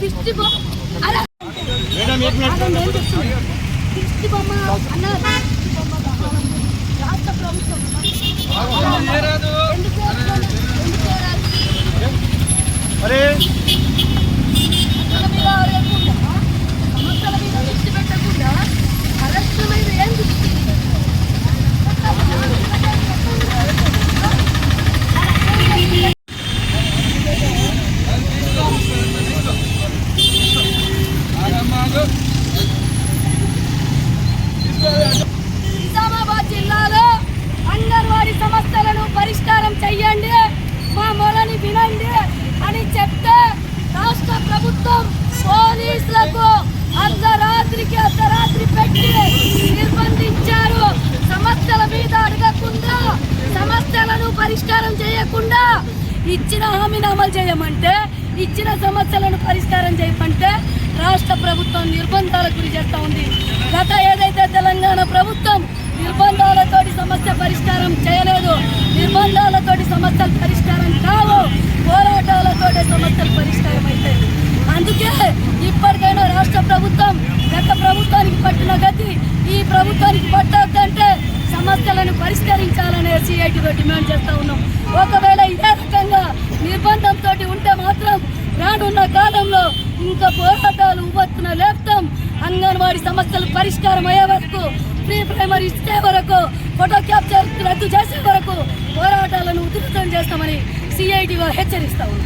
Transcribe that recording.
దిష్టి బొమ్మ. చెప్తున్నా. దిష్టి బొమ్మ అన్న రాష్ట్ర ప్రభుత్వం ఎందుకు వేయకూడదు? ఎందుకు వేయరాదు? అరే సమస్యల మీద లేకుండా సమస్యల మీద దృష్టి పెట్టకుండా అరెస్టు మీద ఏం దృష్టి నిజామాబాద్ జిల్లాలో అంగన్వాడీ సమస్యలను పరిష్కారం చెయ్యండి మా మొలని వినండి అని చెప్తే రాష్ట్ర ప్రభుత్వం పోలీసులకు అర్ధరాత్రికి అర్ధరాత్రి పెట్టి నిర్బంధించారు. సమస్యల మీద అడగకుండా సమస్యలను పరిష్కారం చేయకుండా ఇచ్చిన హామీని అమలు చేయమంటే ఇచ్చిన సమస్యలను పరిష్కారం చేయమంటే గురి చేస్తూ ఉంది. గత ఏదైతే తెలంగాణ ప్రభుత్వం నిర్బంధాలతోటి సమస్య పరిష్కారం చేయలేదు నిర్బంధాలతోటి సమస్యలు పరిష్కారం కావు పోరాటాలతోటి సమస్యలు పరిష్కారం అయితే అందుకే ఇప్పటికైనా రాష్ట్ర ప్రభుత్వం గత ప్రభుత్వానికి పట్టిన గతి ఈ ప్రభుత్వానికి పట్టద్దంటే సమస్యలను పరిష్కరించాలనే సిఐటితో డిమాండ్ చేస్తా ఉన్నాం. ఒకవేళ ఇదే రకంగా నిర్బంధంతో ఉంటే మాత్రం రానున్న కాలంలో ఇంకా పోరాటాలు ఉవ్వెత్తున లేక సమస్యలు పరిష్కారం అయ్యే వరకు ప్రీ ప్రైమరీ ఇచ్చే వరకు ఫోటో క్యాప్చర్ రద్దు చేసే వరకు పోరాటాలను ఉధృతం చేస్తామని సిఐటిగా హెచ్చరిస్తా